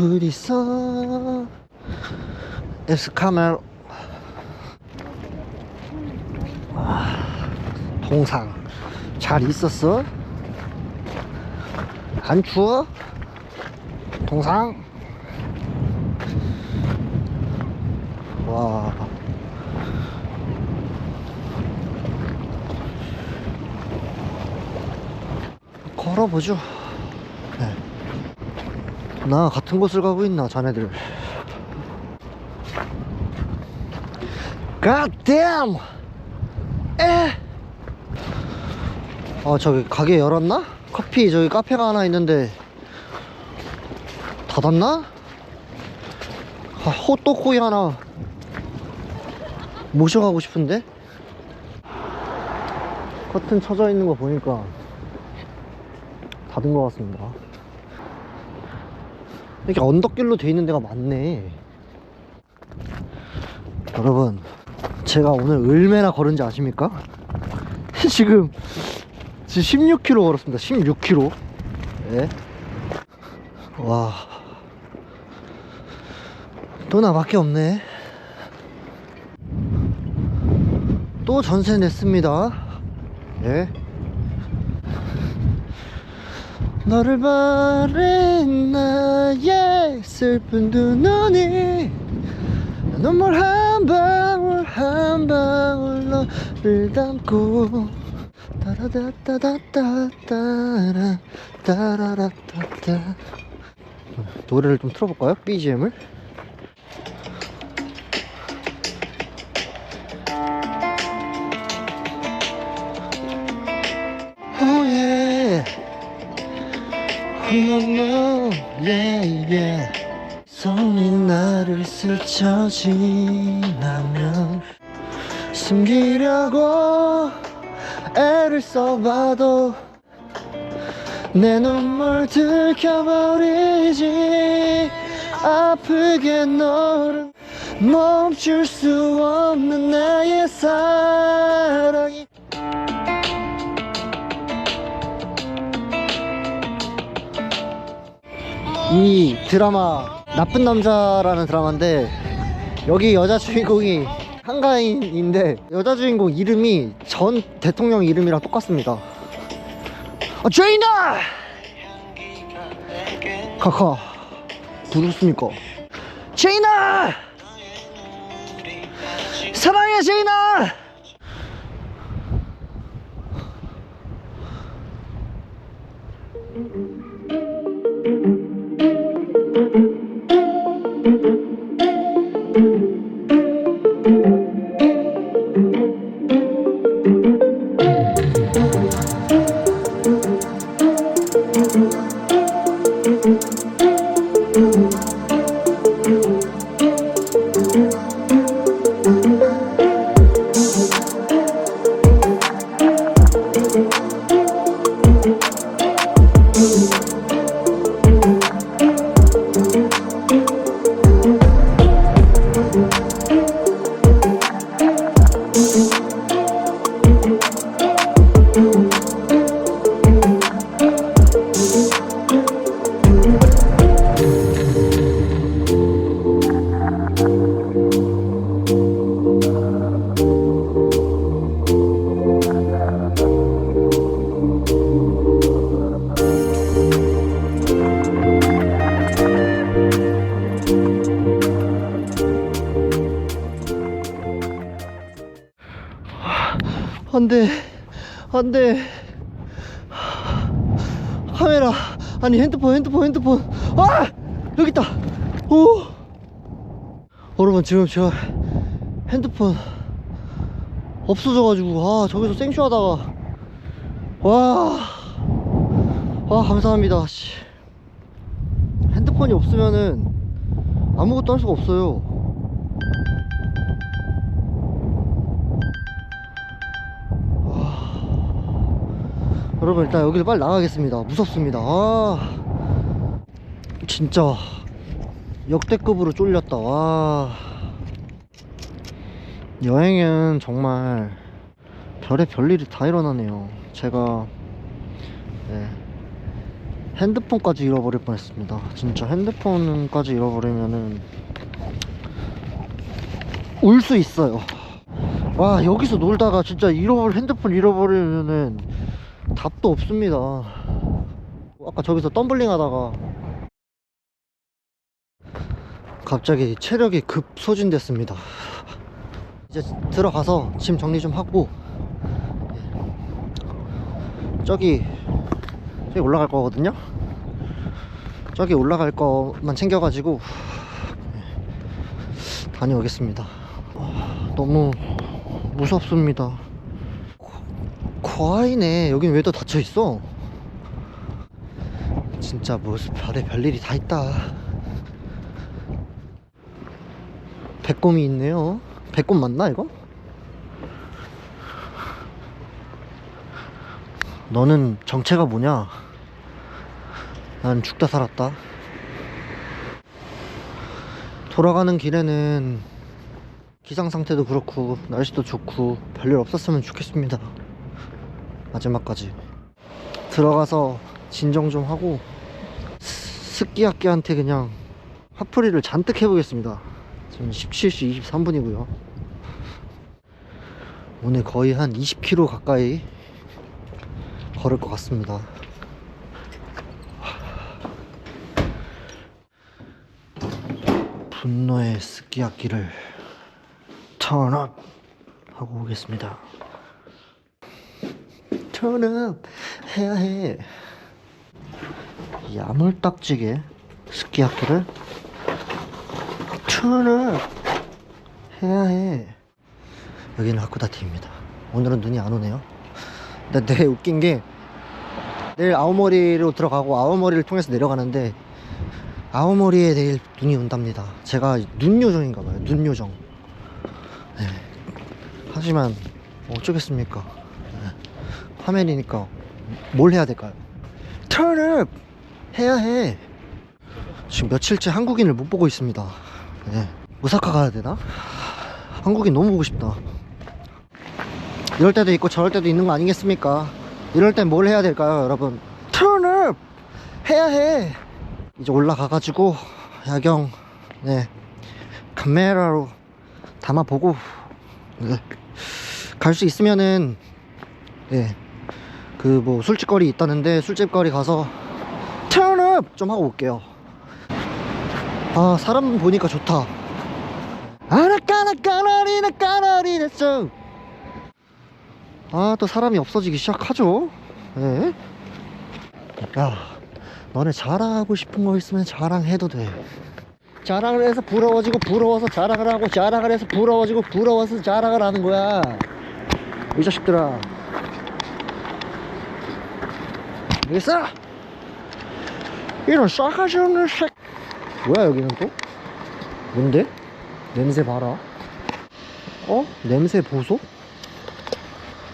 둘이서 에스카멜 아, 동상 잘 있었어? 안 추워? 동상? 와 걸어보죠 네. 나 같은 곳을 가고 있나 자네들 God damn! 에! 아 저기 가게 열었나? 커피 저기 카페가 하나 있는데 닫았나? 아, 호떡코이 하나 모셔가고 싶은데? 커튼 쳐져 있는 거 보니까 닫은 것 같습니다 이렇게 언덕길로 돼 있는 데가 많네 여러분 제가 오늘 얼마나 걸은지 아십니까? 지금 지금 16km 걸었습니다 16km 예. 와. 또 나밖에 없네. 또 전세 냈습니다. 예. 너를 바랜 나의 슬픈 두 눈이 눈물 한 방울 한 방울 너를 담고 따라다따다따따라 따라라따따 노래를 좀 틀어볼까요? BGM을 No yeah yeah 손이 나를 스쳐 지나면 숨기려고 애를 써봐도 내 눈물 들켜버리지. 아프게 너를 멈출 수 없는 나의 사랑이 이 드라마 나쁜 남자라는 드라마인데 여기 여자 주인공이 한가인인데 여자 주인공 이름이 전 대통령 이름이랑 똑같습니다. 아, 제이나! 카카 누구십니까? 제이나! 사랑해 제이나! 안돼 카메라. 아니 핸드폰 핸드폰 핸드폰. 아! 여기 있다. 오! 여러분 지금 제가 핸드폰 없어져가지고 아 저기서 생쇼하다가. 와, 와 감사합니다. 씨. 핸드폰이 없으면은 아무것도 할 수가 없어요 여러분 일단 여기를 빨리 나가겠습니다. 무섭습니다. 아 진짜. 역대급으로 쫄렸다. 와. 여행은 정말 별의 별일이 다 일어나네요. 제가 네, 핸드폰까지 잃어버릴 뻔했습니다. 진짜 핸드폰까지 잃어버리면은 울 수 있어요. 와 여기서 놀다가 진짜 잃어버릴 핸드폰 잃어버리면은 답도 없습니다. 아까 저기서 덤블링 하다가 갑자기 체력이 급 소진됐습니다. 이제 들어가서 짐 정리 좀 하고 예. 저기 저기 올라갈 거거든요. 저기 올라갈 것만 챙겨가지고 예. 다녀오겠습니다. 아, 너무 무섭습니다. 과이네. 여긴 왜 또 닫혀 있어? 진짜 무슨 별에 별일이 다 있다. 배꼽이 있네요. 배꼽 맞나 이거? 너는 정체가 뭐냐? 난 죽다 살았다. 돌아가는 길에는 기상 상태도 그렇고 날씨도 좋고 별일 없었으면 좋겠습니다. 마지막까지 들어가서 진정 좀 하고 스- 스키야끼한테 그냥 화풀이를 잔뜩 해보겠습니다. 지금 17시 23분이고요. 오늘 거의 한 20km 가까이 걸을 것 같습니다. 분노의 스키야끼를 턴업 하고 오겠습니다. 턴업 해야 해. 야물딱지게 스키야끼를 턴업 해야 해. 여기는 하쿠다티입니다. 오늘은 눈이 안 오네요. 근데 되게 웃긴 게 내일 아오모리로 들어가고 아오모리를 통해서 내려가는데 아오모리에 내일 눈이 온답니다. 제가 눈 요정인가 봐요. 눈 요정. 네. 하지만 어쩌겠습니까? 네. 화면이니까 뭘 해야 될까요? 턴업 해야 해. 지금 며칠째 한국인을 못 보고 있습니다. 네. 오사카 가야 되나? 한국인 너무 보고 싶다. 이럴 때도 있고 저럴 때도 있는 거 아니겠습니까? 이럴 땐 뭘 해야 될까요, 여러분? 턴업 해야 해. 이제 올라가 가지고 야경 네 카메라로 담아보고 네. 갈 수 있으면은 네 그 뭐 술집거리 있다는데 술집거리 가서 턴업 좀 하고 올게요. 아 사람 보니까 좋다. 아나까나 까나리나 까나리나 송. 아또 사람이 없어지기 시작하죠. 네. 야. 너네 자랑하고 싶은 거 있으면 자랑해도 돼. 자랑을 해서 부러워지고 부러워서 자랑을 하고 자랑을 해서 부러워지고 부러워서 자랑을 하는 거야. 이 자식들아. 알겠어? 이런 싸가지 없는 새. 뭐야 여기는 또? 뭔데? 냄새 봐라. 어? 냄새 보소?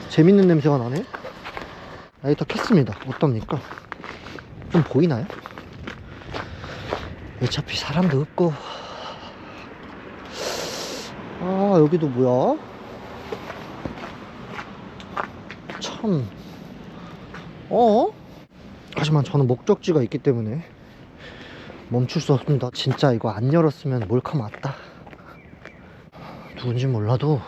재밌는 냄새가 나네. 라이터 켰습니다. 어떻습니까? 좀 보이나요? 어차피 사람도 없고 아 여기도 뭐야 참 어? 하지만 저는 목적지가 있기 때문에 멈출 수 없습니다 진짜 이거 안 열었으면 몰카 맞다 누군지 몰라도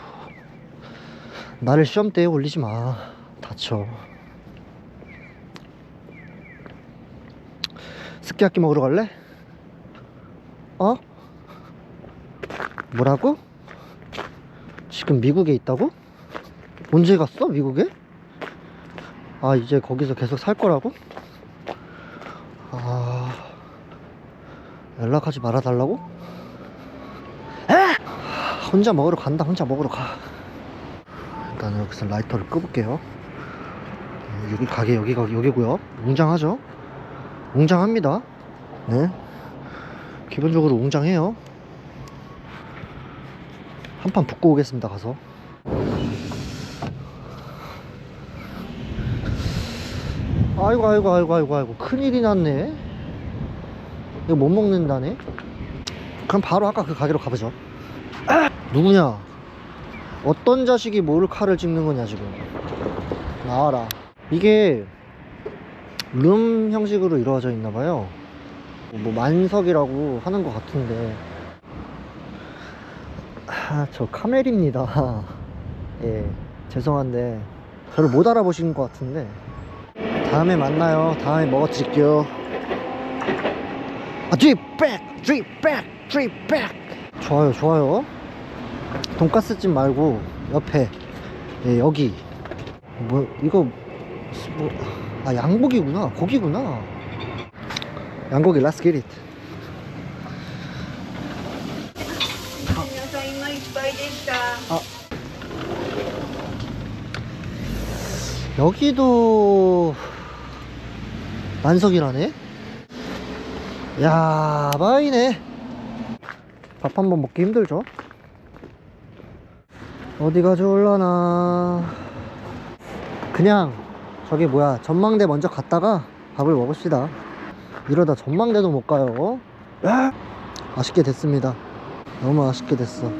나를 시험대에 올리지 마 다쳐 스키야키 먹으러 갈래? 어? 뭐라고? 지금 미국에 있다고? 언제 갔어? 미국에? 아 이제 거기서 계속 살 거라고? 아 연락하지 말아달라고? 에! 혼자 먹으러 간다 혼자 먹으러 가 일단 여기서 라이터를 끄볼게요 여기 가게 여기가 여기고요 웅장하죠? 웅장합니다. 네. 기본적으로 웅장해요. 한 판 붙고 오겠습니다, 가서. 아이고, 아이고, 아이고, 아이고, 아이고. 큰일이 났네. 이거 못 먹는다네. 그럼 바로 아까 그 가게로 가보죠. 누구냐? 어떤 자식이 뭘 칼을 찍는 거냐, 지금. 나와라. 이게 룸 형식으로 이루어져 있나 봐요. 뭐 만석이라고 하는 것 같은데. 아, 저 카멜입니다. 예, 죄송한데 저를 못 알아보신 것 같은데. 다음에 만나요. 다음에 먹어드릴게요. 아 드립 백 드립 백 드립 백 좋아요 좋아요. 돈까스집 말고 옆에 예, 여기. 뭐 이거 뭐, 아 양고기구나. 고기구나. 양고기 라스 기릿 아. 여기도 만석이라네? 야 바이네. 밥 한 번 먹기 힘들죠? 어디가 좋을라나? 그냥 저기 뭐야 전망대 먼저 갔다가 밥을 먹읍시다. 이러다 전망대도 못 가요. 아, 아쉽게 됐습니다. 너무 아쉽게 됐어